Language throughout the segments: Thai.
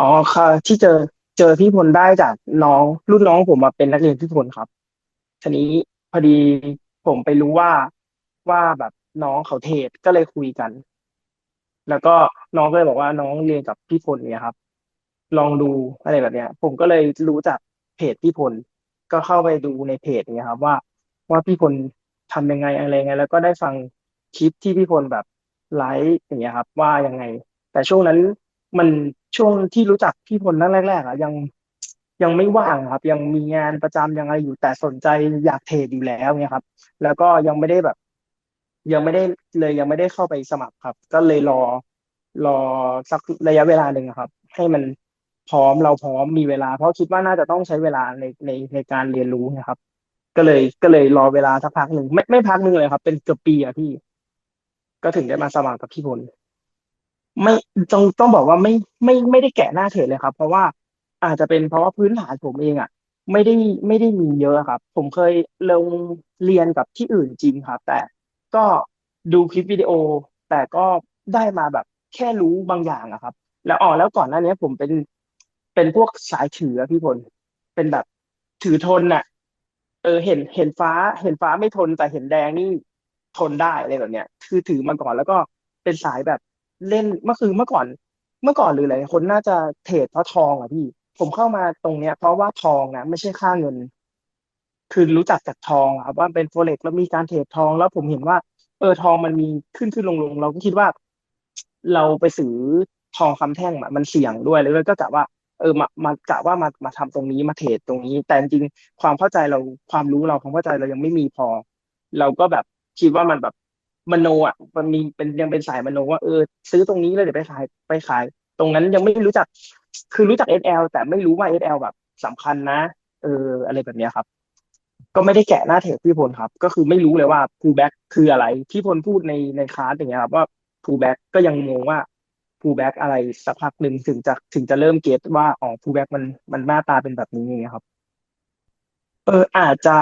อ๋อค่ะ ที่เจอเจอพี่พลได้จากน้องรุ่นน้องผมมาเป็นนักเรียนพี่พลครับทีนี้พอดีผมไปรู้ว่าว่าแบบน้องเขาเทรดก็เลยคุยกัน แล้วก็น้องก็เลยบอกว่าน้องเรียนกับพี่พลเนี่ยครับ ลองดูอะไรแบบเนี้ย ผมก็เลยรู้จักเพจพี่พลก็เข้าไปดูในเพจเนี่ยครับ ว่าว่าพี่พลทำยังไงอะไรไง แล้วก็ได้ฟังคลิปที่พี่พลแบบไลฟ์อย่างเงี้ยครับ ว่ายังไง แต่ช่วงนั้น มันช่วงที่รู้จักพี่พลนั่นแรกๆอะยังยังไม่ว่างครับ ยังมีงานประจำยังอะไรอยู่แต่สนใจอยากเทรดอยู่แล้วเนี่ยครับ แล้วก็ยังไม่ได้แบบ ยังไม่ได้เลยยังไม่ได้เข้าไปสมัครครับ ก็เลยรอรอสักระยะเวลาหนึ่งครับ ให้มันพร้อมเราพร้อมมีเวลา เพราะคิดว่าน่าจะต้องใช้เวลาในในในการเรียนรู้นะครับ ก็เลยก็เลยรอเวลาสักพักหนึ่งไม่ไม่พักหนึ่งเลยครับ เป็นเกือบปีอะพี่ ก็ถึงได้มาสมัครกับพี่พล ไม่ต้องต้องบอกว่าไม่ไม่ไม่ได้แกะหน้าเทรดเลยครับ เพราะว่าอาจจะเป็นเพราะว่าพื้นฐานผมเองอะ ไม่ได้ไม่ได้มีเยอะครับ ผมเคยลงเรียนกับที่อื่นจริงครับ แต่ก็ดูคลิปวิดีโอ แต่ก็ได้มาแบบแค่รู้บางอย่างอะครับ แล้วอ๋อแล้วก่อนหน้านี้ผมเป็นเป็นพวกสายถืออะพี่พลเป็นแบบถือทนน่ะ เออเห็นเห็นฟ้าเห็นฟ้าไม่ทนแต่เห็นแดงนี่ทนได้อะไรแบบเนี้ยคือถือมาก่อนแล้วก็เป็นสายแบบ เล่นเมื่อคือเมื่อก่อน เมื่อก่อนหรือหลายคนน่าจะเทรดเพราะทองอะพี่ ผมเข้ามาตรงเนี้ย เพราะว่าทองนะไม่ใช่ค่าเงิน คือรู้จักจากทองอะครับว่าเป็นโฟเร็กแล้วมีการเทรดทองแล้วผมเห็นว่า เออทองมันมีขึ้นขึ้นลงลงเราก็คิดว่า เราไปซื้อทองคำแท่งอะมันเสี่ยงด้วยเลยก็กะว่าเออมามากะว่ามามาทำตรงนี้มาเทรดตรงนี้ แต่จริงความเข้าใจเราความรู้เราความเข้าใจเรายังไม่มีพอ เราก็แบบคิดว่ามันแบบ มโนอะมันมีเป็นยังเป็นสายมโนว่าเออซื้อตรงนี้เลยเดี๋ยวไปขายไปขาย ตรงนั้นยังไม่รู้จัก คือรู้จัก SL แอลแต่ไม่รู้ว่า SL แบบสำคัญนะ เออ อะไรแบบนี้ครับ ก็ไม่ได้แกะหน้าเทปพี่พลครับ ก็คือไม่รู้เลยว่า pullback คืออะไร พี่พลพูดในในคลาสอย่างเงี้ยครับว่า pullback ก็ยังงงว่า pullback อะไรสักพักหนึ่งถึงจะถึงจะเริ่มเก็ตว่าอ๋อ pullback มันมันหน้าตาเป็นแบบนี้อย่างเงี้ยครับ เอออาจจะ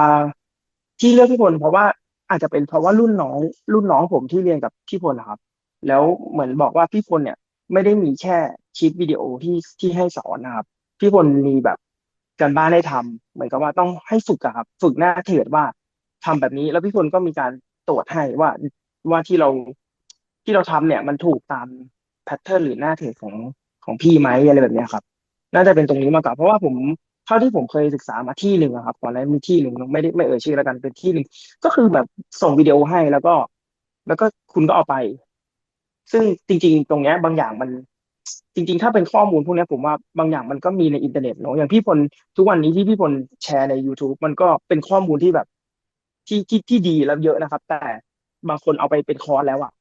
ที่เลือกพี่พลเพราะว่า อาจจะเป็นเพราะว่ารุ่นน้อง รุ่นน้องผมที่เรียนกับพี่พลนะครับ แล้วเหมือนบอกว่าพี่พลเนี่ย ไม่ได้มีแค่คลิปวิดีโอที่ที่ให้สอนนะครับ พี่พลมีแบบการบ้านให้ทำเหมือนกับว่าต้องให้ฝึกอะครับ ฝึกหน้าเทรดว่าทำแบบนี้ แล้วพี่พลก็มีการตรวจให้ว่าว่าที่เราที่เราทำเนี่ย มันถูกตามแพทเทิร์นหรือหน้าเทรดของของพี่ไหมอะไรแบบนี้ครับ น่าจะเป็นตรงนี้มากกว่าเพราะว่าผม เท่าที่ผมเคยศึกษามาที่หนึ่งอะครับก่อนหน้านี้มีที่หนึ่งไม่ได้ไม่เอ่ยชื่อแล้วกันเป็นที่หนึ่งก็คือแบบส่งวิดีโอให้แล้วก็ แล้วก็คุณก็เอาไป ซึ่งจริง ๆ ตรงเนี้ยบางอย่างมัน จริง ๆ ถ้าเป็นข้อมูลพวกเนี้ยผมว่าบางอย่างมันก็มีในอินเทอร์เน็ตเนอะอย่างพี่พลทุกวันนี้ที่พี่พลแชร์ใน YouTube มันก็เป็นข้อมูลที่แบบที่ที่ที่ดีแล้วเยอะนะครับ แต่บางคนเอาไปเป็นคอร์สแล้วอะ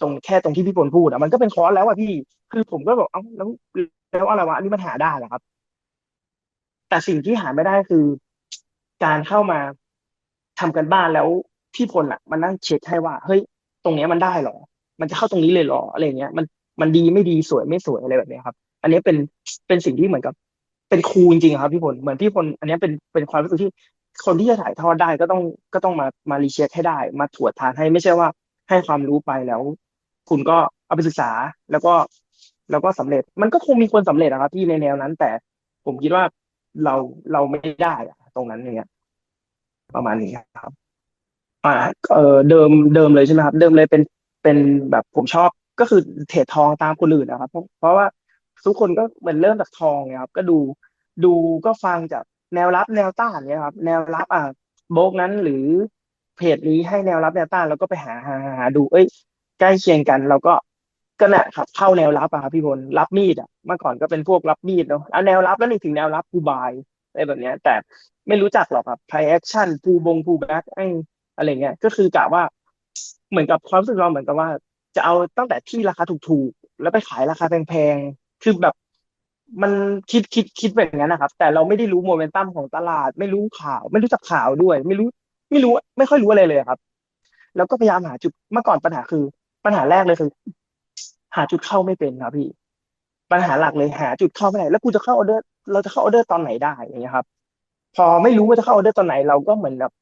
ตรงแค่ตรงที่พี่พลพูดอะมันก็เป็นคอร์สแล้วอะพี่ คือผมก็บอกเอ้าแล้วแล้วอะไรวะอันนี้มันหาได้เหรอครับ แต่สิ่งที่หาไม่ได้คือ การเข้ามาทำกันบ้านแล้วพี่พลอะมานั่งเช็คให้ว่า เฮ้ย ตรงเนี้ยมันได้หรอ มันจะเข้าตรงนี้เลยหรออะไรเงี้ย มันมันดีไม่ดีสวยไม่สวยอะไรแบบนี้ครับ อันนี้เป็นเป็นสิ่งที่เหมือนกับ เป็นครูจริงๆครับพี่พลเหมือนพี่พลอันนี้เป็นเป็นความรู้สึกที่คนที่จะถ่ายทอดได้ก็ต้องก็ต้องมามารีเช็คให้ได้ มาตรวจทานให้ไม่ใช่ว่า ให้ความรู้ไปแล้ว คุณก็เอาไปศึกษาแล้วก็แล้วก็สำเร็จ มันก็คงมีคนสำเร็จนะครับที่ในแนวนั้น แต่ผมคิดว่า เราเราไม่ได้อะตรงนั้นอย่างเงี้ย ประมาณนี้ครับ อ่า เออเดิมเดิมเลยใช่ไหมครับ เดิมเลยเป็นเป็นแบบผมชอบก็คือเทรดทองตามคนอื่นนะครับ เพราะเพราะว่าทุกคนก็เหมือนเริ่มจากทองเนี่ยครับ ก็ดูดูก็ฟังจากแนวรับแนวต้านเนี่ยครับ แนวรับอะโบกนั้นหรือเพจนี้ให้แนวรับแนวต้านแล้วก็ไปหาหาหาดู เอ้ย ใกล้เคียงกันเราก็ ก็เนี่ยครับเข้าแนวรับอะครับพี่พลรับมีดอะเมื่อก่อนก็เป็นพวกรับมีดเนาะเอาแนวรับแล้วนึกถึงแนวรับกูบายอะไรแบบเนี้ย แต่ไม่รู้จักหรอกครับไพแอคชั่นพูบงพูแบ็กไออะไรเงี้ย ก็คือกะว่า เหมือนกับความรู้สึกเราเหมือนกับว่า จะเอาตั้งแต่ที่ราคาถูกๆ แล้วไปขายราคาแพงๆ คือแบบมันคิดคิดคิดแบบนั้นนะครับ แต่เราไม่ได้รู้โมเมนตัมของตลาด ไม่รู้ข่าว ไม่รู้จักข่าวด้วย ไม่รู้ ไม่รู้ไม่ค่อยรู้อะไรเลยครับ แล้วก็พยายามหาจุดเมื่อก่อนปัญหาคือ ปัญหาแรกเลยคือ หาจุดเข้าไม่เป็นครับพี่ ปัญหาหลักเลยหาจุดเข้าไม่ได้แล้วกูจะเข้าออเดอร์ เราจะเข้าออเดอร์ตอนไหนได้อย่างเงี้ยครับ พอไม่รู้ว่าจะเข้าออเดอร์ตอนไหน เราก็เหมือนแบบ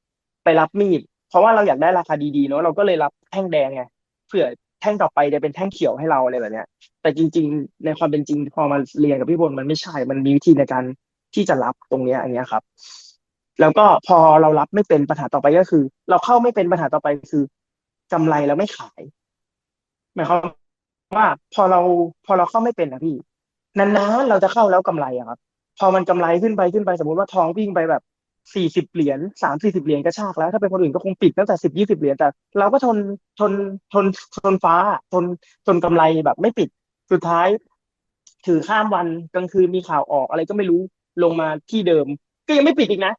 ไปรับมีด เพราะว่าเราอยากได้ราคาดีๆเนาะเราก็เลยรับแท่งแดงไงเผื่อแท่งต่อไปจะเป็นแท่งเขียวให้เราอะไรแบบเนี้ย แต่จริง ๆ ในความเป็นจริงพอมาเรียนกับพี่พลมันไม่ใช่ มันมีวิธีในการที่จะรับตรงเนี้ยอย่างเงี้ยครับ แล้วก็พอเรารับไม่เป็นปัญหาต่อไปก็คือ เราเข้าไม่เป็นปัญหาต่อไปคือกำไรแล้วไม่ขายหมายความ ว่าพอเราพอเราเข้าไม่เป็นนะพี่ นานๆเราจะเข้าแล้วกำไรอะครับ พอมันกำไรขึ้นไปขึ้นไปสมมติว่าทองวิ่งไปแบบสี่สิบเหรียญสามสี่สิบเหรียญก็ชากแล้ว ถ้าเป็นคนอื่นก็คงปิดตั้งแต่สิบยี่สิบเหรียญแต่ เราก็ทนทนทนทนฟ้าทนทนกำไรแบบไม่ปิดสุดท้าย ถือข้ามวันกลางคืนมีข่าวออกอะไรก็ไม่รู้ลงมาที่เดิม ก็ยังไม่ปิดอีกนะ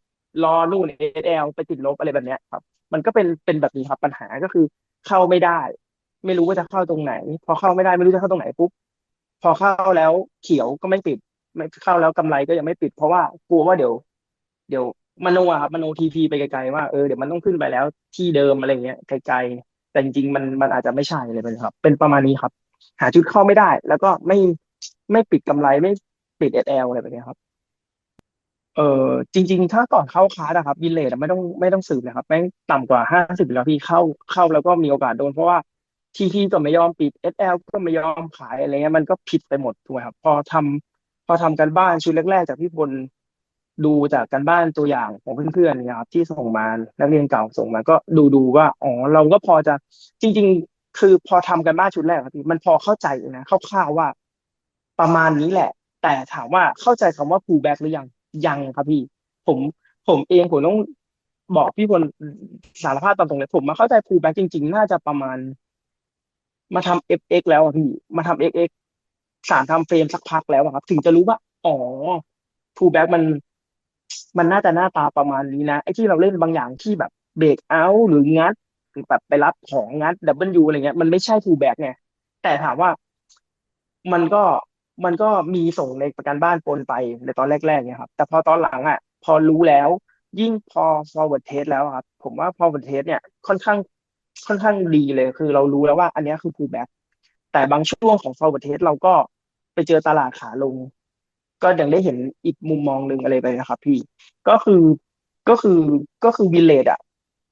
รอนู่นเอเอลไปติดลบอะไรแบบเนี้ยครับ มันก็เป็นเป็นแบบนี้ครับปัญหาก็คือเข้าไม่ได้ ไม่รู้ว่าจะเข้าตรงไหน พอเข้าไม่ได้ไม่รู้จะเข้าตรงไหนปุ๊บพอเข้าแล้วเขียวก็ไม่ปิด ไม่เข้าแล้วกำไรก็ยังไม่ปิด เพราะว่ากลัวว่าเดี๋ยว เดี๋ยวมโนอะครับมโนทีพีไปไกลๆว่าเออเดี๋ยวมันต้องขึ้นไปแล้วที่เดิมอะไรเงี้ยไกลๆแต่จริงๆมันมันอาจจะไม่ใช่เลยเป็นครับ เป็นประมาณนี้ครับ หาจุดเข้าไม่ได้ แล้วก็ไม่ไม่ปิดกำไรไม่ปิดเอสแอลอะไรแบบนี้ครับเออจริง ๆ ถ้าก่อนเข้าคลาสอะครับวินเลทไม่ต้องไม่ต้องสืบเลยครับแม่งต่ำกว่าห้าสิบแล้วพี่เข้าเข้าแล้วก็มีโอกาสโดนเพราะว่า ทีทีก็ไม่ยอมปิดเอสแอลก็ไม่ยอมขายอะไรเงี้ยมันก็ผิดไปหมดถูกไหมครับ พอทำพอทำกันบ้านชุดแรก ๆ จากพี่พลดูจากกันบ้านตัวอย่างของเพื่อนๆนี่ยครับที่ส่งมานักเรียนเก่าส่งมาก็ดูดูว่าอ๋อเราก็พอจะจริง ๆ คือพอทำกันบ้านชุดแรกครับพี่มันพอเข้าใจนะคร่าวๆว่า ประมาณนี้แหละ แต่ถามว่าเข้าใจคำว่า pull back หรือยังยังครับพี่ ผมผมเองผมต้องบอกพี่พลสารภาพตามตรงเลยผมมาเข้าใจ pull back จริง ๆ น่าจะประมาณ มาทำ FX แล้วอะพี่มาทำ XX สารทำเฟรมสักพักแล้วอะครับ ถึงจะรู้ว่า อ๋อ pull back มัน มันน่าจะหน้าตาประมาณนี้นะไอ้ที่เราเล่นบางอย่างที่แบบเบรกเอาหรืองัดหรือแบบไปรับของงัด W อะไรเงี้ยมันไม่ใช่ pull back ไงแต่ถามว่ามันก็มันก็มีส่งในประกันบ้านปนไปในตอนแรกๆเนี่ยครับ แต่พอตอนหลังอะ พอรู้แล้ว ยิ่งพอ forward test แล้วครับ ผมว่า forward test เนี่ย ค่อนข้าง ค่อนข้างดีเลย คือเรารู้แล้วว่าอันนี้คือ pullback แต่บางช่วงของ forward test เราก็ไปเจอตลาดขาลง ก็ยังได้เห็นอีกมุมมองหนึ่งอะไรไปนะครับพี่ ก็คือก็คือก็คือวิเลตอะ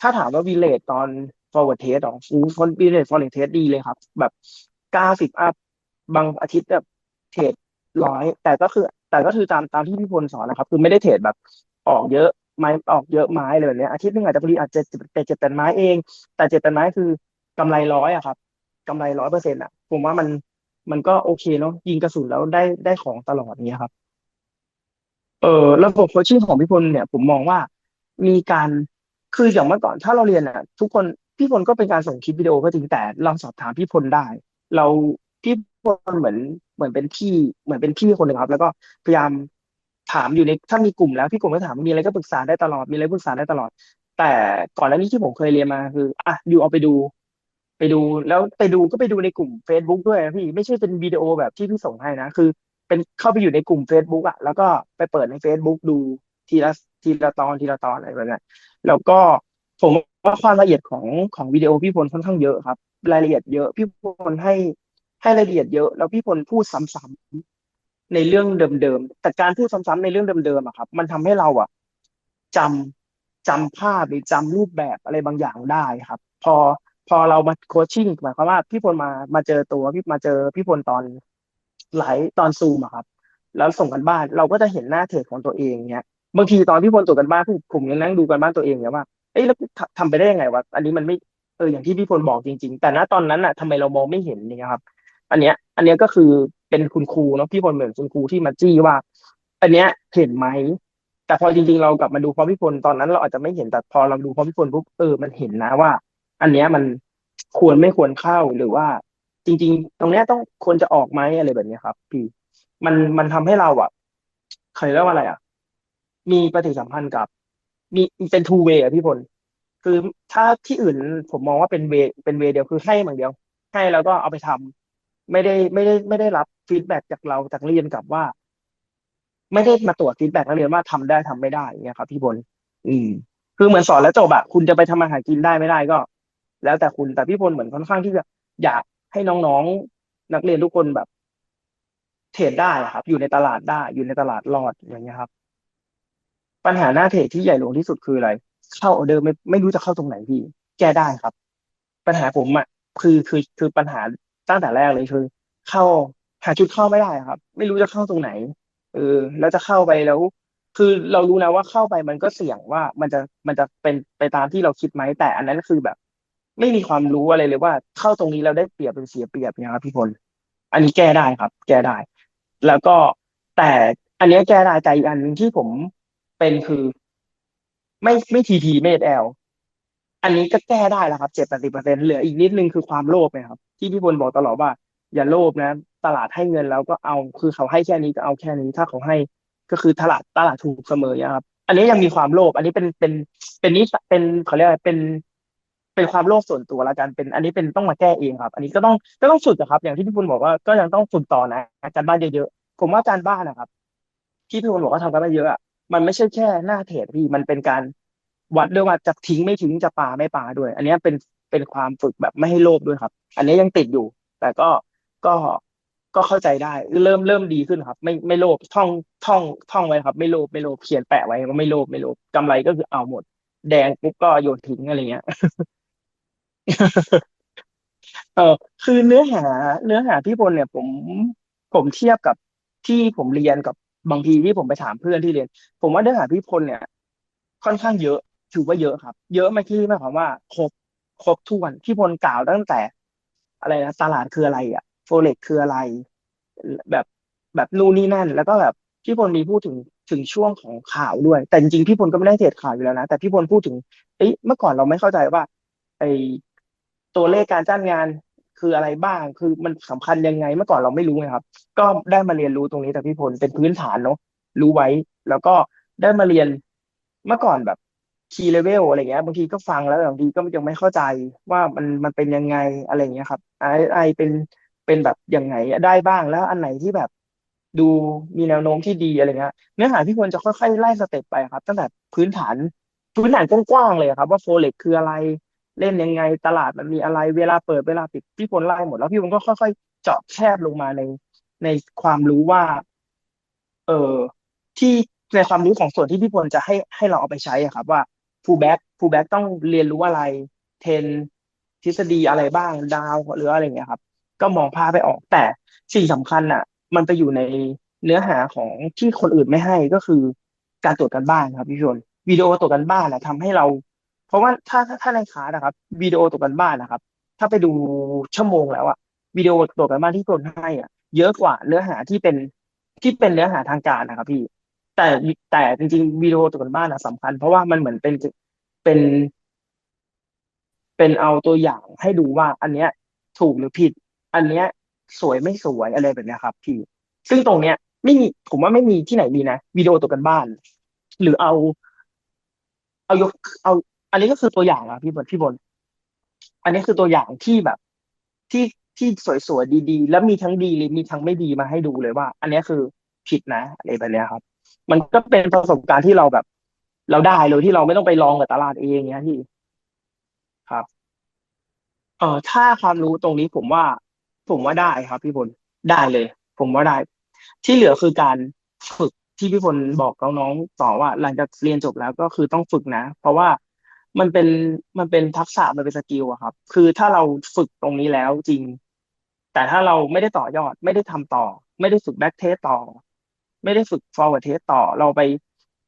ถ้าถามว่าวิเลตตอน forward test หรอคนวิเลต forward test ดีเลยครับ แบบเก้าสิบอัพบางอาทิตย์แบบเทรดร้อยแต่ก็คือ แต่ก็คือตามตามที่พี่พลสอนนะครับ คือไม่ได้เทรดแบบออกเยอะ ไม้ออกเยอะไม้เลยแบบนี้อาทิตย์หนึงอาจจะผลิตอาจจะเจ็ดเจ็ดแปดไม้เอง แต่เจ็ดแปดไม้คือกำไรร้อยอะครับกำไรร้อยเปอร์เซ็นต์อะผมว่ามันมันก็โอเคเนาะยิงกระสุนแล้วได้ได้ของตลอดเนี้ยครับ เออระบบโคชชิ่งของพี่พลเนี่ย ผมมองว่ามีการคืออย่างเมื่อก่อนถ้าเราเรียนอะทุกคนพี่พลก็เป็นการส่งคลิปวิดีโอก็จริงแต่เราสอบถามพี่พลได้ เราพี่พลเหมือนเหมือนเป็นพี่เหมือนเป็นพี่คนหนึ่งครับ แล้วก็พยายาม ถามอยู่ในถ้ามีกลุ่มแล้วพี่กลุ่มก็ถามมีอะไรก็ปรึกษาได้ตลอดมีอะไรปรึกษาได้ตลอด แต่ก่อนหน้านี้ที่ผมเคยเรียนมาคืออะอยู่เอาไปดู ไปดูแล้วไปดูก็ไปดูในกลุ่ม Facebook ด้วยนะพี่ไม่ใช่เป็นวิดีโอแบบที่พี่ส่งให้นะคือ เป็นเข้าไปอยู่ในกลุ่ม Facebook อะแล้วก็ไปเปิดใน Facebook ดูทีละทีละตอนทีละตอนอะไรแบบนี้นแล้วก็ผมว่าความละเอียดของของวิดีโอพี่พลค่อนข้างเยอะครับ รายละเอียดเยอะพี่พลให้ให้รายละเอียดเยอะ แล้วพี่พลพูดซ้ำ ในเรื่องเดิมๆแต่การพูดซ้ำๆในเรื่องเดิมๆอะครับ มันทำให้เราอะจำจำภาพหรือจำรูปแบบอะไรบางอย่างได้ครับ พอพอเรามาโคชชิ่งหมายความว่าพี่พลมามาเจอตัวพี่มาเจอพี่พลตอนไลฟ์ตอนซูมอะครับ แล้วส่งกันบ้านเราก็จะเห็นหน้าเทรดของตัวเองเนี้ยบางทีตอนพี่พลตรวจกันบ้านผมผมยังนั่งดูกันบ้านตัวเองเนี่ยว่าเอ้ยแล้วทำทำไปได้ยังไงวะอันนี้มันไม่เอออย่างที่พี่พลบอกจริง ๆ แต่ณตอนนั้นอะทำไมเรามองไม่เห็นเนี่ยครับ อันเนี้ย อันเนี้ยก็คือ เป็นคุณครูเนาะพี่พลเหมือนคุณครูที่มาจี้ว่า อันเนี้ยเห็นไหมแต่พอจริงๆเรากลับมาดูพอพี่พลตอนนั้น เราอาจจะไม่เห็นแต่พอเราดูพอพี่พลปุ๊บเออมันเห็นนะว่า อันเนี้ยมันควรไม่ควรเข้าหรือว่า จริง ๆ ตรงเนี้ยต้องควรจะออกไหมอะไรแบบเนี้ยครับ พี่ มันมันทำให้เราอะเคยเรียกว่าอะไรอะ มีปฏิสัมพันธ์กับ มีเป็น two way อะพี่พลคือถ้าที่อื่นผมมองว่าเป็นเวเป็นเวเดียวคือให้อย่างเดียว ให้แล้วก็เอาไปทำ ไม่ได้ไม่ได้ไม่ได้รับฟีดแบ็กจากเราจากนักเรียนกลับว่า ไม่ได้มาตรวจฟีดแบ็กนักเรียนว่าทำได้ทำไม่ได้เงี้ยครับ พี่พลอืม คือเหมือนสอนแล้วจบอะคุณจะไปทำอาหารกินได้ไม่ได้ก็ แล้วแต่คุณแต่พี่พลเหมือนค่อนข้างที่จะอยากให้น้องๆนักเรียนทุกคนแบบ เทรดได้ครับ อยู่ในตลาดได้ อยู่ในตลาดรอดอย่างเงี้ยครับ ปัญหาหน้าเทรดที่ใหญ่หลวงที่สุดคืออะไรเข้าออเดอร์ไม่ไม่รู้จะเข้าตรงไหนพี่ แก้ได้ครับ ปัญหาผมอะคือคือคือปัญหา ตั้งแต่แรกเลยคือ เข้าหาจุดเข้าไม่ได้ครับ ไม่รู้จะเข้าตรงไหนเออแล้วจะเข้าไปแล้ว คือเรารู้นะว่าเข้าไปมันก็เสี่ยงว่ามันจะมันจะเป็นไปตามที่เราคิดไหมแต่อันนั้นคือแบบ ไม่มีความรู้อะไรเลยว่าเข้าตรงนี้เราได้เปรียบหรือเสียเปรียบเนี่ยครับพี่พลอันนี้แก้ได้ครับ แก้ได้ แล้วก็แต่อันเนี้ยแก้ได้แต่อีกอันนึงที่ผมเป็นคือ ไม่ไม่ทีทีไม่แอลอันนี้ก็แก้ได้แล้วครับเจ็ดแปดสิบเปอร์เซ็นต์เหลืออีกนิดนึงคือความโลภนะครับ ที่พี่พลบอกตลอดว่า อย่าโลภนะ ตลาดให้เงินแล้วก็เอาคือเขาให้แค่นี้ก็เอาแค่นี้ถ้าเขาให้ก็คือตลาดตลาดถูกเสมอนะครับ อันนี้ยังมีความโลภอันนี้เป็นเป็นเป็นนิสัยเป็นเขาเรียกอะไรเป็น เป็นความโลภส่วนตัวละกันเป็น อันนี้เป็นต้องมาแก้เองครับ อันนี้ก็ต้องก็ต้องฝึกอะครับ อย่างที่พี่พลบอกว่าก็ยังต้องฝึกต่อนะการบ้านเยอะๆผมว่าการบ้านนะครับที่พี่พลบอกว่าทำกันมาเยอะอะมันไม่ใช่แค่หน้าเทรดพี่มันเป็นการวัดด้วยว่าจะทิ้งไม่ทิ้งจะปาไม่ปาด้วย อันนี้เป็น เป็นความฝึกแบบไม่ให้โลภด้วยครับ อันนี้ยังติดอยู่ แต่ก็ก็ก็เข้าใจได้ เริ่มเริ่มดีขึ้นครับ ไม่ไม่โลภท่องท่องท่องไว้ครับ ไม่โลภไม่โลภเขียนแปะไว้ว่าไม่โลภไม่โลภกำไรก็คือเอาหมด แดงปุ๊บก็โยนทิ้งอะไรเงี้ยเออคือเนื้อหา เนื้อหาพี่พลเนี่ย ผมผมเทียบกับที่ผมเรียนกับบางทีที่ผมไปถามเพื่อนที่เรียน ผมว่าเนื้อหาพี่พลเนี่ย ค่อนข้างเยอะถือว่าเยอะครับ เยอะไหมที่หมายความว่าครบ ครบถ้วนพี่พลกล่าวตั้งแต่ อะไรนะตลาดคืออะไรอะโฟเร็กคืออะไร แบบแบบนู่นนี่นั่น แล้วก็แบบพี่พลมีพูดถึงถึงช่วงของข่าวด้วย แต่จริงๆพี่พลก็ไม่ได้เทรดข่าวอยู่แล้วนะแต่พี่พลพูดถึงเอ้ยเมื่อก่อนเราไม่เข้าใจว่า ไอตัวเลขการจ้างงานคืออะไรบ้าง คือมันสำคัญยังไงเมื่อก่อนเราไม่รู้ไงครับ ก็ได้มาเรียนรู้ตรงนี้แต่พี่พลเป็นพื้นฐานเนาะรู้ไว้ แล้วก็ได้มาเรียนเมื่อก่อนแบบ คีย์เลเวลอะไรเงี้ย บางทีก็ฟังแล้วบางทีก็ยังไม่เข้าใจว่ามันมันเป็นยังไงอะไรเงี้ยครับไอไอเป็นเป็นแบบยังไงได้บ้างแล้วอันไหนที่แบบดูมีแนวโน้มที่ดีอะไรเงี้ยเนื้อหาพี่พลจะค่อยๆไล่สเต็ปไปครับ ตั้งแต่พื้นฐานพื้นฐานกว้างๆเลยครับ ว่าโฟเร็กคืออะไรเล่นยังไงตลาดมันมีอะไรเวลาเปิดเวลาปิดพี่พลไล่หมดแล้วพี่พลก็ค่อยๆ เจาะแคบลงมาในในความรู้ว่า เออที่ในความรู้ของส่วนที่พี่พลจะให้ให้เราเอาไปใช้อะครับ ว่า full back full back ต้องเรียนรู้อะไร เทนทฤษฎีอะไรบ้างดาวหรืออะไรเงี้ยครับ ก็มองภาพไปออกแต่สิ่งสำคัญอะ มันไปอยู่ในเนื้อหาของที่คนอื่นไม่ให้ก็คือการตรวจการบ้านครับพี่ชนวิดีโอตรวจการบ้านอะทำให้เรา เพราะว่าถ้าถ้าถ้าในคาสนะครับวิดีโอตรวจการบ้านนะครับ ถ้าไปดูชั่วโมงแล้วอะวิดีโอตรวจการบ้านที่คนให้อะเยอะกว่าเนื้อหาที่เป็นที่เป็นเนื้อหาทางการนะครับพี่ แต่แต่จริงๆวิดีโอตรวจการบ้านอะสำคัญ เพราะว่ามันเหมือนเป็นเป็นเป็นเอาตัวอย่างให้ดูว่า อันเนี้ย ถูกหรือผิด อันเนี้ย สวยไม่สวยอะไรแบบนี้ครับ พี่ ซึ่งตรงเนี้ย ไม่มีผมว่าไม่มีที่ไหนมีนะวิดีโอตรวการบ้าน หรือเอา เอายกเอา อันนี้ก็คือตัวอย่างอะพี่บนพี่บน อันนี้คือตัวอย่างที่แบบ ที่ที่สวยๆดีๆ แล้วมีทั้งดีเลยมีทั้งไม่ดีมาให้ดูเลยว่า อันนี้คือ ผิดนะอะไรแบบเนี้ยครับ มันก็เป็นประสบการณ์ที่เราแบบ เราได้เลยที่เราไม่ต้องไปลองกับตลาดเองเนี้ยพี่ครับเออถ้าความรู้ตรงนี้ผมว่า ผมว่าได้ครับ พี่พลได้เลย ผมว่าได้ ที่เหลือคือการฝึกที่พี่พลบอกน้องๆต่อว่า หลังจากเรียนจบแล้วก็คือต้องฝึกนะ เพราะว่ามันเป็นมันเป็นทักษะมันเป็นสกิลอะครับ คือถ้าเราฝึกตรงนี้แล้วจริง แต่ถ้าเราไม่ได้ต่อยอด ไม่ได้ทำต่อ ไม่ได้ฝึกแบ็กเทสต่อ ไม่ได้ฝึกฟอร์เวิร์ดเทสต่อเราไป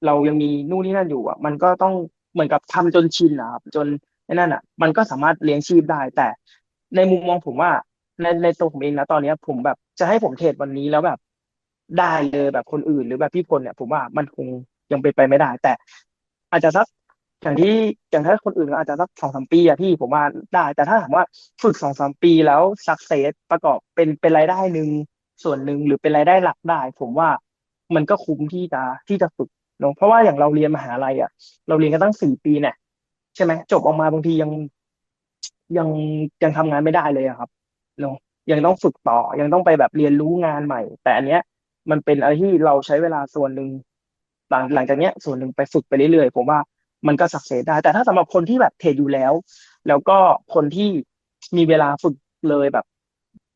เรายังมีนู่นนี่นั่นอยู่อะ มันก็ต้องเหมือนกับทำจนชินนะครับจนนั่นอะ มันก็สามารถเลี้ยงชีพได้แต่ ในมุมมองผมว่าในในตัวผมเองนะตอนเนี้ย ผมแบบจะให้ผมเทรดวันนี้แล้วแบบ ได้เลยแบบคนอื่นหรือแบบพี่พลเนี่ย ผมว่ามันคงยังเป็นไปไม่ได้ แต่ อาจจะสักอย่างที่อย่างถ้าคนอื่นอาจจะสักสองสามปีอะพี่ผมว่าได้ แต่ถ้าถามว่าฝึกสองสามปีแล้วสักเซสประกอบเป็นเป็นรายได้หนึ่งส่วนหนึ่งหรือเป็นรายได้หลักได้ ผมว่า มันก็คุ้มที่จะที่จะฝึกเนอะเพราะว่าอย่างเราเรียนมหาลัยอะ เราเรียนกันตั้งสี่ปีเนี่ยใช่ไหมจบออกมาบางทียังยังยังทำงานไม่ได้เลยครับเนอะยังต้องฝึกต่อยังต้องไปแบบเรียนรู้งานใหม่ แต่อันเนี้ย มันเป็นอะไรที่เราใช้เวลาส่วนหนึ่งหลังหลังจากเนี้ย ส่วนหนึ่งไปฝึกไปเรื่อยๆผมว่ามันก็สักเสได้ แต่ถ้าสำหรับคนที่แบบเทรดอยู่แล้ว แล้วก็คนที่มีเวลาฝึกเลยแบบ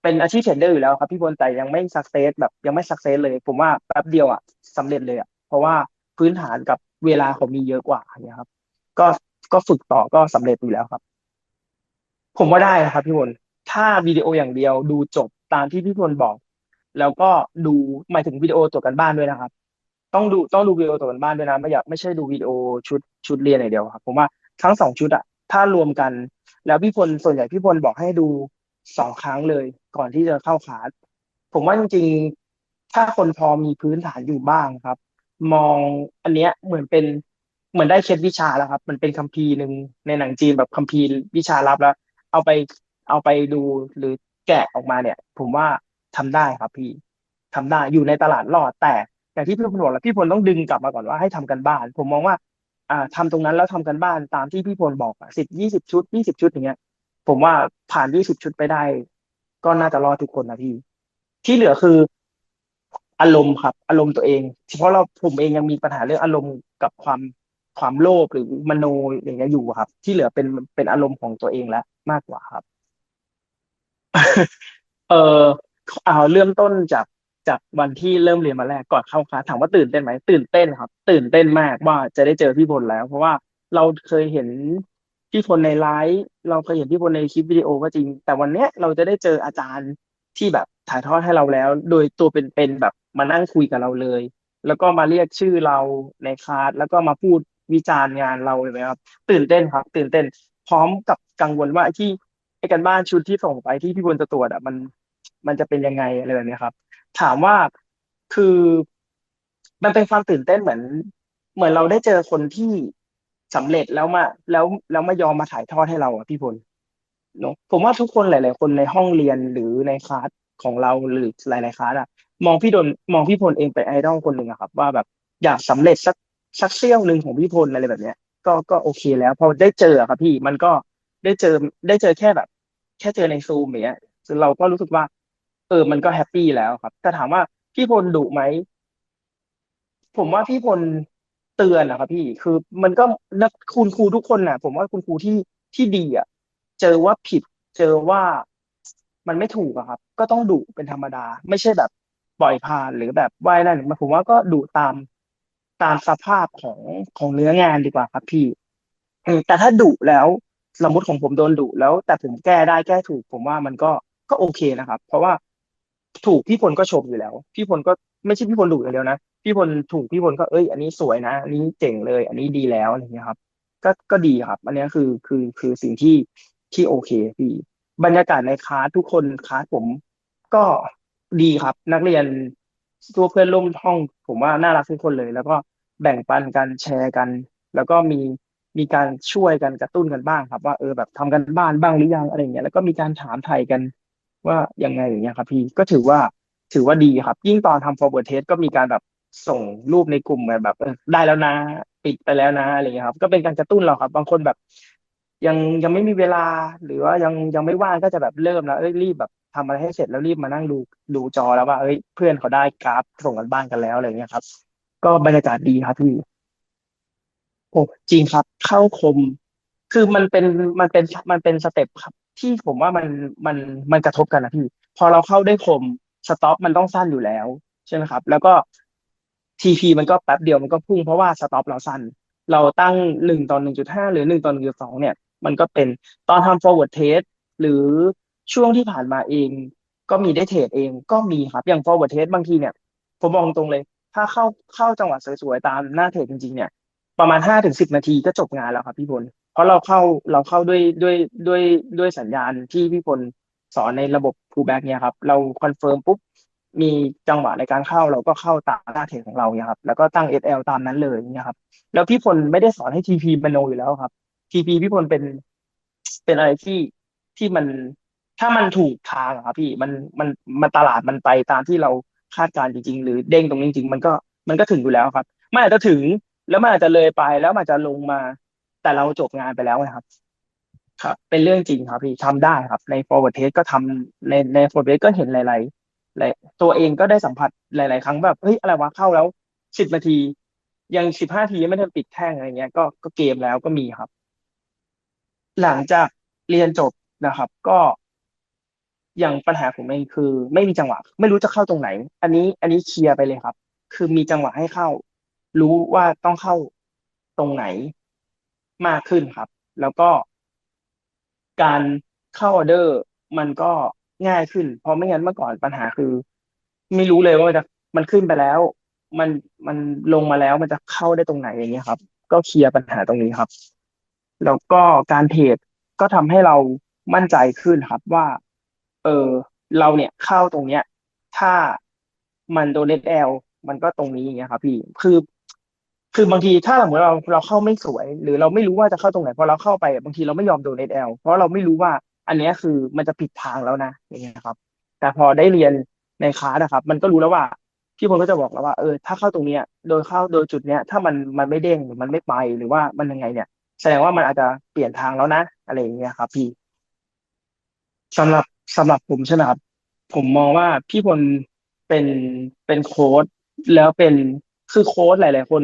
เป็นอาชีพเทรดเดอร์อยู่แล้วครับ พี่บอลแต่ยังไม่สักเซสแบบยังไม่สักเซสเลย ผมว่าแป๊บเดียวอะสำเร็จเลยอะเพราะว่าพื้นฐานกับเวลาเขามีเยอะกว่าเงี้ยครับ ก็ก็ฝึกต่อก็สำเร็จอยู่แล้วครับ ผมว่าได้ครับพี่พลถ้าวิดีโออย่างเดียวดูจบตามที่พี่พลบอก แล้วก็ดูหมายถึงวิดีโอตรวจการบ้านด้วยนะครับ ต้องดูต้องดูวิดีโอตรวจการบ้านด้วยนะไม่อยากไม่ใช่ดูวิดีโอชุดชุดเรียนอย่างเดียวครับ ผมว่าทั้งสองชุดอะถ้ารวมกัน แล้วพี่พลส่วนใหญ่พี่พลบอกให้ดู สองครั้งเลยก่อนที่จะเข้าคลาสผมว่าจริงๆ ถ้าคนพอมีพื้นฐานอยู่บ้างครับ มองอันเนี้ยเหมือนเป็นเหมือนได้เคล็ดวิชาแล้วครับ มันเป็นคัมภีร์หนึ่งในหนังจีนแบบคัมภีร์วิชาลับแล้ว เอาไปเอาไปดูหรือแกะออกมาเนี่ย ผมว่าทำได้ครับพี่ทำได้อยู่ในตลาดรอดแต่อย่างที่พี่พลบอกแล้วพี่พลต้องดึงกลับมาก่อนว่าให้ทำกันบ้าน ผมมองว่า อ่าทำตรงนั้นแล้วทำกันบ้านตามที่พี่พลบอกอะสิบยี่สิบชุดยี่สิบชุดอย่างเงี้ย ผมว่าผ่านยี่สิบชุดไปได้ ก็น่าจะรอดทุกคนนะพี่ ที่เหลือคือ อารมณ์ครับ อารมณ์ตัวเองเพราะเราผมเองยังมีปัญหาเรื่องอารมณ์กับความความโลภหรือมโนอย่างเงี้ยอยู่ครับ ที่เหลือเป็นเป็นอารมณ์ของตัวเองแล้วมากกว่าครับ เออเอาเริ่มต้นจากจากวันที่เริ่มเรียนมาแรกก่อนเข้าคลาสถามว่าตื่นเต้นไหมตื่นเต้นครับ ตื่นเต้นมากว่าจะได้เจอพี่พลแล้ว เพราะว่าเราเคยเห็น พี่พลในไลฟ์เราเคยเห็นพี่พลในคลิปวิดีโอก็จริง แต่วันเนี้ยเราจะได้เจออาจารย์ที่แบบถ่ายทอดให้เราแล้ว โดยตัวเป็นๆแบบมานั่งคุยกับเราเลย แล้วก็มาเรียกชื่อเราในคลาสแล้วก็มาพูดวิจารณ์งานเราเลยไหมครับ ตื่นเต้นครับ ตื่นเต้น พร้อมกับกังวลว่าที่ไอ้การบ้านชุดที่ส่งไปที่พี่พลจะตรวจอะมันมันจะเป็นยังไงอะไรแบบนี้ครับ ถามว่าคือมันเป็นความตื่นเต้นเหมือน เหมือนเราได้เจอคนที่ สำเร็จแล้วมาแล้วแล้วมายอมมาถ่ายทอดให้เราอะพี่พลเนอะผมว่าทุกคนหลาย ๆ คนในห้องเรียนหรือในคลาสของเราหรือหลาย ๆ คลาสอะ มองพี่ดนมองพี่พลเองเป็นไอดอลคนหนึ่งอะครับ ว่าแบบอยากสำเร็จสักสักเสี้ยวหนึ่งของพี่พลอะไรแบบเนี้ย ก็ก็โอเคแล้วพอได้เจอครับพี่มันก็ได้เจอได้เจอแค่แบบ แค่เจอในซูมอย่างเงี้ยเราก็รู้สึกว่า เออ มันก็แฮปปี้แล้วครับแต่ถามว่าพี่พลดุไหมผมว่าพี่พล เตือนนะครับพี่คือมันก็นักคุณครูทุกคนน่ะผมว่าคุณครูที่ที่ดีอะเจอว่าผิด เจอว่ามันไม่ถูกอะครับ ก็ต้องดุเป็นธรรมดา ไม่ใช่แบบปล่อยผ่านหรือแบบว่ายนั่นผมว่าก็ดุตามตามสภาพของของเนื้องานดีกว่าครับพี่แต่ถ้าดุแล้วสมมติของผมโดนดุแล้ว แต่ผมแก้ได้แก้ถูก ผมว่ามันก็ก็โอเคนะครับ เพราะว่าถูกพี่พลก็ชมอยู่แล้ว พี่พลก็ไม่ใช่พี่พลดุอย่างเดียวนะ พี่พลถูกพี่พลก็เอ้ย อันนี้สวยนะอันนี้เจ๋งเลย อันนี้ดีแล้วอะไรเงี้ยครับ ก็ก็ดีครับ อันนี้คือคือคือสิ่งที่ที่โอเคพี่บรรยากาศในคลาสทุกคนคลาสผม ก็ดีครับ นักเรียนตัวเพื่อนร่วมห้อง ผมว่าน่ารักทุกคนเลย แล้วก็แบ่งปันกันแชร์กัน แล้วก็มีมีการช่วยกันกระตุ้นกันบ้างครับ ว่าเออแบบทำกันบ้านบ้างหรือยังอะไรเงี้ยแล้วก็มีการถามไทยกันว่ายังไงอย่างเงี้ยครับ พี่ก็ถือว่าถือว่าดีครับ ยิ่งตอนทำ forward test ก็มีการแบบ ส่งรูปในกลุ่มแบบได้แล้วนะ ปิดไปแล้วนะอะไรเงี้ยครับ ก็เป็นการกระตุ้นเราครับ บางคนแบบ ยังยังไม่มีเวลา หรือว่ายังยังไม่ว่างก็จะแบบเริ่มแล้วเอ้ยรีบแบบทำอะไรให้เสร็จแล้วรีบมานั่งดูดูจอแล้วว่าเอ้ยเพื่อนเขาได้กราฟส่งกันบ้านกันแล้วอะไรเงี้ยครับ ก็บรรยากาศดีครับพี่โอ้จริงครับ เข้าคม คือมันเป็นมันเป็นมันเป็นสเต็ปครับ ที่ผมว่ามันมันมันกระทบกันนะพี่ พอเราเข้าได้คมสต็อปมันต้องสั้นอยู่แล้วใช่ไหมครับ แล้วก็ ทีพีมันก็แป๊บเดียวมันก็พุ่งเพราะว่าสต็อปเราสั้นเราตั้งหนึ่งต่อหนึ่งจุดห้าหรือหนึ่งต่อหนึ่งจุดสองเนี่ย มันก็เป็นตอนทำ forward test หรือช่วงที่ผ่านมาเอง ก็มีได้เทรดเองก็มีครับอย่าง forward test บางทีเนี่ย ผมบอกตรงเลย ถ้าเข้าเข้าจังหวะสวยๆ ตามหน้าเทรดจริงๆ เนี่ย ประมาณห้าถึงสิบนาทีก็จบงานแล้วครับพี่พลเพราะเราเข้าเราเข้าด้วยด้วยด้วยด้วยสัญญาณที่พี่พลสอนในระบบ pullback เนี่ยครับ เราคอนเฟิร์มปุ๊บ มีจังหวะในการเข้าเราก็เข้าตามหน้าเทรดของเราเนี่ยครับแล้วก็ตั้ง SL ตามนั้นเลยเนี่ยครับ แล้วพี่พลไม่ได้สอนให้ TP มโนอยู่แล้วครับ TP พี่พลเป็นเป็นอะไรที่ที่มันถ้ามันถูกทางครับพี่มันมันมันตลาดมันไปตามที่เราคาดการณ์จริง ๆ หรือเด้งตรงนี้จริง ๆ มันก็มันก็ถึงอยู่แล้วครับมันอาจจะถึงแล้วมันอาจจะเลยไปแล้วมันอาจจะลงมา แต่เราจบงานไปแล้วนะครับ ครับ เป็นเรื่องจริงครับพี่ทำได้ครับ ใน forward test ก็ทำในใน forward test ก็เห็นหลาย ตัวเองก็ได้สัมผัสหลาย ๆ ครั้งแบบเฮ้ยอะไรวะเข้าแล้วสิบนาที ยังสิบห้าทียังไม่ทันปิดแท่งอะไรเงี้ย ก็ก็เกมแล้วก็มีครับ หลังจากเรียนจบนะครับ ก็อย่างปัญหาผมเองคือ ไม่มีจังหวะ ไม่รู้จะเข้าตรงไหน อันนี้ อันนี้เคลียร์ไปเลยครับ คือมีจังหวะให้เข้า รู้ว่าต้องเข้าตรงไหนมากขึ้นครับ แล้วก็การเข้าออเดอร์มันก็ ง่ายขึ้น เพราะไม่งั้นเมื่อก่อนปัญหาคือ ไม่รู้เลยว่ามันจะมันขึ้นไปแล้ว มันมันลงมาแล้วมันจะเข้าได้ตรงไหนอย่างเงี้ยครับ ก็เคลียร์ปัญหาตรงนี้ครับ แล้วก็การเทรดก็ทำให้เรามั่นใจขึ้นครับว่า เออเราเนี่ยเข้าตรงเนี้ย ถ้ามันโดนเน็ตแอลมันก็ตรงนี้อย่างเงี้ยครับพี่คือ คือบางทีถ้าสมมติเราเราเข้าไม่สวย หรือเราไม่รู้ว่าจะเข้าตรงไหนพอเราเข้าไปบางทีเราไม่ยอมโดนเน็ตแอลเพราะเราไม่รู้ว่า อันนี้คือมันจะผิดทางแล้วนะอย่างเงี้ยครับ แต่พอได้เรียนในคลาสนะครับ มันก็รู้แล้วว่าพี่พลก็จะบอกแล้วว่าเออถ้าเข้าตรงเนี้ย โดยเข้าโดยจุดเนี้ย ถ้ามันมันไม่เด้งหรือมันไม่ไปหรือว่ามันยังไงเนี่ย แสดงว่ามันอาจจะเปลี่ยนทางแล้วนะอะไรอย่างเงี้ยครับ พี่สำหรับสำหรับผมใช่ไหมครับผมมองว่าพี่พลเป็นเป็นโค้ชแล้วเป็นคือโค้ชหลาย ๆ คน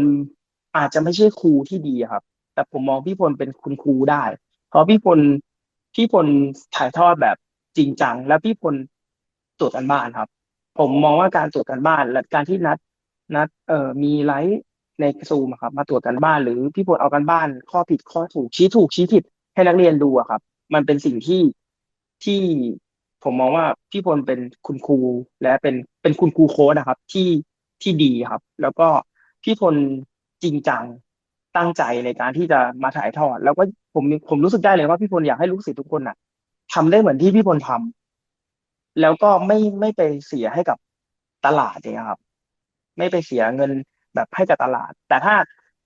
อาจจะไม่ใช่ครูที่ดีครับ แต่ผมมองพี่พลเป็นคุณครูได้ เพราะพี่พล พี่พลถ่ายทอดแบบจริงจัง แล้วพี่พลตรวจการบ้านครับ ผมมองว่าการตรวจการบ้าน และการที่นัด นัด เอ่อมีไลฟ์ในซูมครับ มาตรวจการบ้าน หรือพี่พลเอาการบ้าน ข้อผิดข้อถูกชี้ถูกชี้ผิดให้นักเรียนดูอะครับ มันเป็นสิ่งที่ที่ผมมองว่าพี่พลเป็นคุณครูและเป็นเป็นคุณครูโค้ชนะครับ ที่ที่ดีครับ แล้วก็พี่พลจริงจัง ตั้งใจในการที่จะมาถ่ายทอด แล้วก็ผมผมรู้สึกได้เลยว่าพี่พลอยากให้ลูกศิษย์ทุกคนน่ะทำได้เหมือนที่พี่พลทำแล้วก็ไม่ไม่ไปเสียให้กับตลาดเนี่ยครับ ไม่ไปเสียเงินแบบให้กับตลาด แต่ถ้า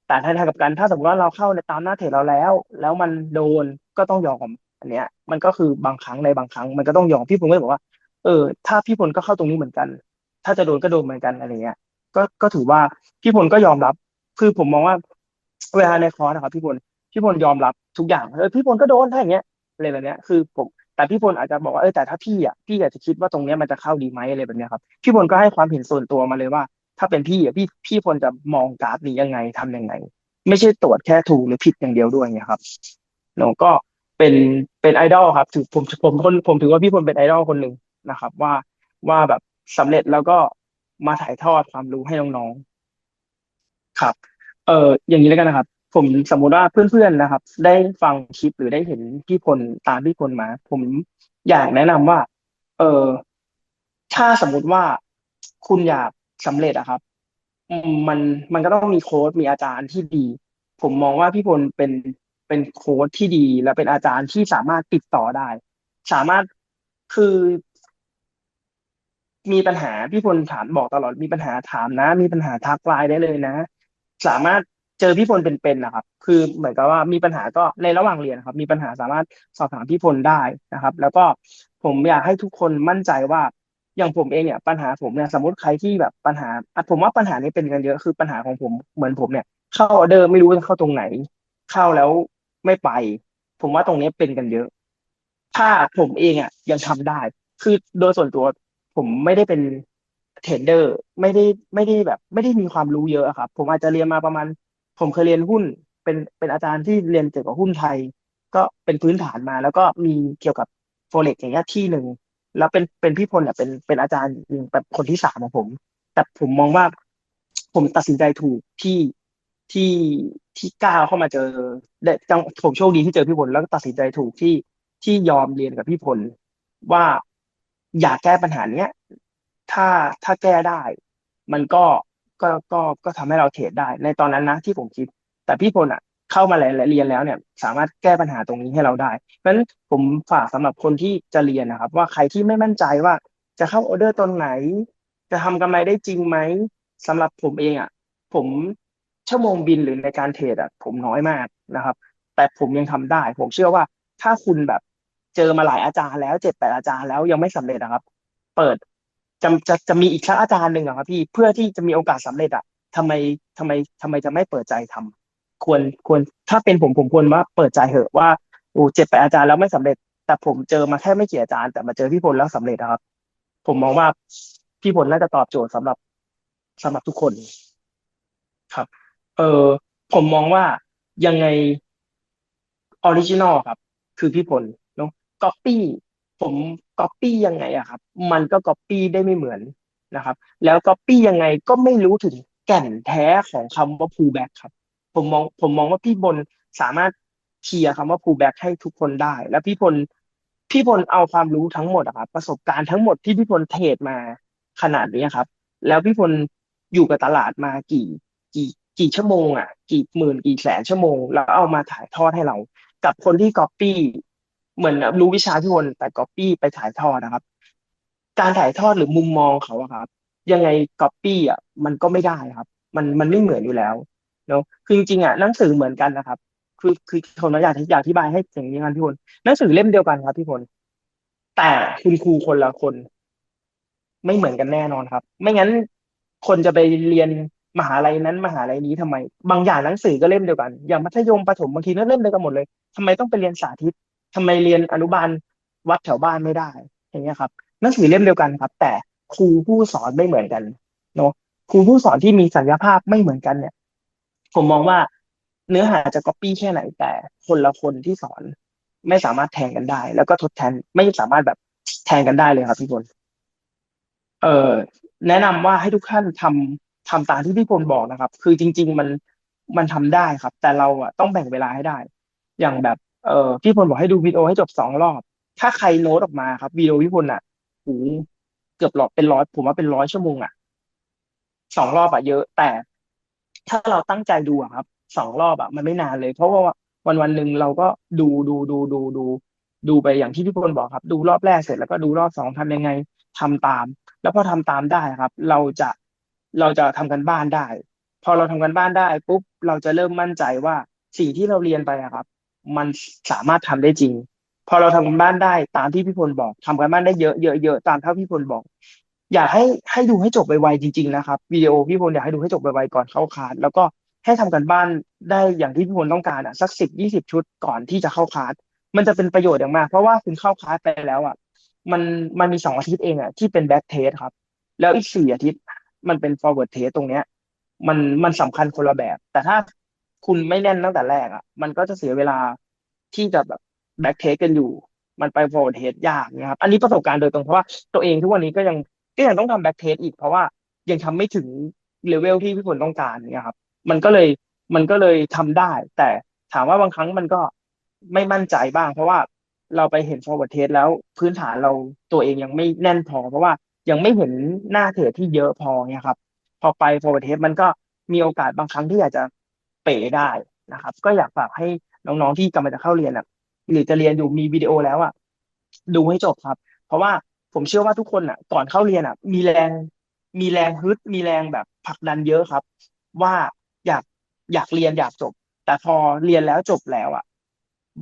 แต่ถ้าทางกับกันถ้าสมมติว่าเราเข้าในตามหน้าเทรดเราแล้ว แล้วมันโดนก็ต้องยอมอันเนี้ย มันก็คือบางครั้งในบางครั้ง มันก็ต้องยอมพี่พลก็บอกว่า เออ ถ้าพี่พลก็เข้าตรงนี้เหมือนกัน ถ้าจะโดนก็โดนเหมือนกันอะไรเงี้ยก็ก็ถือว่าพี่พลก็ยอมรับ คือผมมองว่า เวลาในคอร์สนะครับพี่พลพี่พลยอมรับทุกอย่างเออพี่พลก็โดนถ้าอย่างเงี้ยอะไรแบบเนี้ยคือผมแต่พี่พลอาจจะบอกว่าเออแต่ถ้าพี่อะพี่อยาจจะคิดว่าตรงเนี้ยมันจะเข้าดีไหมอะไรแบบเนี้ยครับพี่พลก็ให้ความเห็นส่วนตัวมาเลยว่า ถ้าเป็นพี่อะพี่พี่พลจะมองการาฟนี้ยังไงทำยังไง ไม่ใช่ตรวจแค่ถูกหรือผิดอย่างเดียวด้วยเนี่ยครับเนาะก็เป็นเป็นไอดอลครับถือผมผมคนผมถือว่าพี่พลเป็นไอดอลคนหนึ่งนะครับ ว่าว่าแบบสำเร็จแล้วก็มาถ่ายทอดความรู้ให้น้องๆครับ เอออย่างนี้แล้วกันนะครับ ผมสมมุติว่าเพื่อนๆนะครับ ได้ฟังคลิปหรือได้เห็นพี่พลตามพี่พลมา ผมอยากแนะนำว่า เออถ้าสมมุติว่าคุณอยากสำเร็จอะครับอืมมันมันก็ต้องมีโค้ชมีอาจารย์ที่ดี ผมมองว่าพี่พลเป็นเป็นโค้ชที่ดี และเป็นอาจารย์ที่สามารถติดต่อได้ สามารถคือ มีปัญหาพี่พลถามบอกตลอดมีปัญหาถามนะ มีปัญหาทักไลน์ได้เลยนะ สามารถเจอพี่พลเป็นๆนะครับ คือเหมือนกับว่ามีปัญหาก็ในระหว่างเรียนนะครับ มีปัญหาสามารถสอบถามพี่พลได้นะครับ แล้วก็ผมอยากให้ทุกคนมั่นใจว่าอย่างผมเองเนี่ยปัญหาผมเนี่ยสมมติใครที่แบบปัญหาผมว่าปัญหานี้เป็นกันเยอะคือปัญหาของผมเหมือนผมเนี่ย เข้าออเดอร์ไม่รู้จะเข้าตรงไหน เข้าแล้วไม่ไป ผมว่าตรงนี้เป็นกันเยอะ ถ้าผมเองอะยังทำได้ คือโดยส่วนตัวผมไม่ได้เป็น เทรดเดอร์ไม่ได้ไม่ได้แบบ ไม่ได้มีความรู้เยอะอะครับ ผมอาจจะเรียนมาประมาณ ผมเคยเรียนหุ้นเป็นเป็นอาจารย์ที่เรียนเกี่ยวกับหุ้นไทย ก็เป็นพื้นฐานมา แล้วก็มีเกี่ยวกับโฟเร็กอย่างเงี้ยที่หนึ่งแล้วเป็นเป็นพี่พลเนี่ยเป็นเป็นอาจารย์แบบคนที่สามของผม แต่ผมมองว่า ผมตัดสินใจถูกที่ที่ที่ก้าวเข้ามาเจอได้จังผมโชคดีที่เจอพี่พลแล้วก็ตัดสินใจถูกที่ที่ยอมเรียนกับพี่พลว่าอยากแก้ปัญหาเนี้ย ถ้าถ้าแก้ได้ มันก็ก็ก็ก็ทำให้เราเทรดได้ ในตอนนั้นนะที่ผมคิด แต่พี่พลอะ เข้ามาหลายเรียนแล้วเนี่ย สามารถแก้ปัญหาตรงนี้ให้เราได้เพราะฉะนั้นผมฝากสำหรับคนที่จะเรียนนะครับ ว่าใครที่ไม่มั่นใจว่าจะเข้าออเดอร์ตอนไหน จะทำกำไรได้จริงไหมสำหรับผมเองอะ ผมชั่วโมงบินหรือในการเทรดอะ ผมน้อยมากนะครับ แต่ผมยังทำได้ ผมเชื่อว่าถ้าคุณแบบเจอมาหลายอาจารย์แล้วเจ็ดแปดอาจารย์แล้วยังไม่สำเร็จนะครับ เปิด จะจะจะมีอีกสักอาจารย์หนึ่งอะครับพี่เพื่อที่จะมีโอกาสสำเร็จอะทำไมทำไมทำไมจะไม่เปิดใจทำควรควรถ้าเป็นผมผมควรว่าเปิดใจเหอะว่าโอ้เจ็ดแปดอาจารย์แล้วไม่สำเร็จ แต่ผมเจอมาแค่ไม่กี่อาจารย์แต่มาเจอพี่พลแล้วสำเร็จนะครับ ผมมองว่าพี่พลน่าจะตอบโจทย์สำหรับสำหรับทุกคนครับ เออผมมองว่ายังไงออริจินอลครับ คือพี่พลเนาะก๊อปปี้ ผมก๊อปปี้ยังไงอะครับ มันก็ก๊อปปี้ได้ไม่เหมือนนะครับ แล้วก๊อปปี้ยังไงก็ไม่รู้ถึงแก่นแท้ของคำว่า pullback ครับ ผมมองผมมองว่าพี่พลสามารถเคลียร์คำว่า pullback ให้ทุกคนได้ แล้วพี่พลพี่พลเอาความรู้ทั้งหมดอะครับ ประสบการณ์ทั้งหมดที่พี่พลเทรดมาขนาดนี้ครับ แล้วพี่พลอยู่กับตลาดมากี่กี่กี่ชั่วโมงอะ กี่หมื่นกี่แสนชั่วโมง แล้วเอามาถ่ายทอดให้เรา กับคนที่ก๊อปปี้ เหมือนรู้วิชาพี่พลแต่ก๊อปปี้ไปถ่ายทอดนะครับ การถ่ายทอดหรือมุมมองเขาอะครับ ยังไงก๊อปปี้อะมันก็ไม่ได้ครับ มันมันไม่เหมือนอยู่แล้วเนาะคือจริงๆอะหนังสือเหมือนกันนะครับ คือคือคนอยากอยากอธิบายให้อย่างนี้กันพี่พลหนังสือเล่มเดียวกันครับพี่พลแต่คุณครูคนละคน ไม่เหมือนกันแน่นอนครับ ไม่งั้นคนจะไปเรียนมหาลัยนั้นมหาลัยนี้ทำไม บางอย่างหนังสือก็เล่มเดียวกัน อย่างมัธยมประถมบางทีก็เล่มเดียวกันหมดเลยทำไมต้องไปเรียนสาธิต ทำไมเรียนอนุบาลวัดแถวบ้านไม่ได้ อย่างเงี้ยครับหนังสือเล่มเดียวกันครับ แต่ครูผู้สอนไม่เหมือนกันเนาะครูผู้สอนที่มีศักยภาพไม่เหมือนกันเนี่ย ผมมองว่าเนื้อหาจะก๊อปปี้แค่ไหนแต่คนละคนที่สอนไม่สามารถแทนกันได้ แล้วก็ทดแทนไม่สามารถแบบแทนกันได้เลยครับพี่พลเอ่อแนะนำว่าให้ทุกท่านทำทำตามที่พี่พลบอกนะครับ คือจริง ๆ มันมันทำได้ครับ แต่เราอะต้องแบ่งเวลาให้ได้ อย่างแบบ เอ่อพี่พลบอกให้ดูวิดีโอให้จบสองรอบ ถ้าใครโน้ตออกมาครับวิดีโอพี่พลอะโหเกือบหลอดเป็นร้อยผมว่าเป็นร้อยชั่วโมงอะสองรอบอะเยอะแต่ ถ้าเราตั้งใจดูอะครับสองรอบอะมันไม่นานเลย เพราะว่าวันวันหนึ่งเราก็ดูดูดูดูดูดูไปอย่างที่พี่พลบอกครับ ดูรอบแรกเสร็จแล้วก็ดูรอบสองทำยังไงทำตาม แล้วพอทำตามได้ครับ เราจะเราจะทำกันบ้านได้ พอเราทำกันบ้านได้ปุ๊บเราจะเริ่มมั่นใจว่าสิ่งที่เราเรียนไปอะครับ มันสามารถทำได้จริง พอเราทำกันบ้านได้ตามที่พี่พลบอกทำกันบ้านได้เยอะเยอะเยอะตามเท่าพี่พลบอก อยากให้ให้ดูให้จบไวๆจริง ๆ นะครับวิดีโอพี่พลอยากให้ดูให้จบไวๆก่อนเข้าคลาสแล้วก็ให้ทำกันบ้านได้อย่างที่พี่พลต้องการอะสักสิบยี่สิบชุดก่อนที่จะเข้าคลาสมันจะเป็นประโยชน์อย่างมาก เพราะว่าคุณเข้าคลาสไปแล้วอะมันมันมีสองอาทิตย์เองอะที่เป็นแบ็กเทสครับ แล้วอีกสี่อาทิตย์มันเป็นฟอร์เวิร์ดเทสตรงเนี้ย มันมันสำคัญคนละแบบ แต่ถ้า คุณไม่แน่นตั้งแต่แรกอะ มันก็จะเสียเวลาที่จะแบบแบ็กเทสกันอยู่ มันไปฟอร์เวิร์ดเทสยากนะครับ อันนี้ประสบการณ์โดยตรงเพราะว่าตัวเองทุกวันนี้ก็ยังก็ยังต้องทำแบ็กเทสอีกเพราะว่ายังทำไม่ถึงเลเวลที่พี่ฝนต้องการเนี่ยครับ มันก็เลยมันก็เลยทำได้ แต่ถามว่าบางครั้งมันก็ไม่มั่นใจบ้าง เพราะว่าเราไปเห็น forward test แล้วพื้นฐานเราตัวเองยังไม่แน่นพอ เพราะว่ายังไม่เห็นหน้าเทรดที่เยอะพอเนี่ยครับ พอไป forward test มันก็มีโอกาสบางครั้งที่อาจจะ เป๋ได้นะครับ ก็อยากฝากให้น้องๆที่กำลังจะเข้าเรียนอะ หรือจะเรียนอยู่มีวิดีโอแล้วอะดูให้จบครับ เพราะว่าผมเชื่อว่าทุกคนอะ ก่อนเข้าเรียนอะ มีแรง มีแรงฮึด มีแรงแบบผลักดันเยอะครับ ว่าอยากอยากเรียนอยากจบ แต่พอเรียนแล้วจบแล้วอะ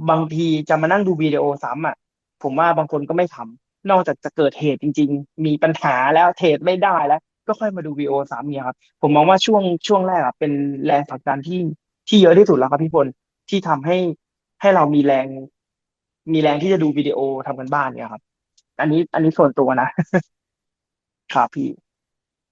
บางทีจะมานั่งดูวิดีโอซ้ำอะ ผมว่าบางคนก็ไม่ทำนอกจากจะเกิดเหตุจริง ๆ มีปัญหาแล้วเทรดไม่ได้แล้ว ก็ค่อยมาดูวิดีโอสามเนี่ยครับ ผมมองว่าช่วงช่วงแรกอะเป็นแรงผลักดันที่ที่เยอะที่สุดแล้วครับพี่พลที่ทำให้ให้เรามีแรง มีแรงที่จะดูวิดีโอทำกันบ้านเนี่ยครับ อันนี้อันนี้ส่วนตัวนะ ครับพี่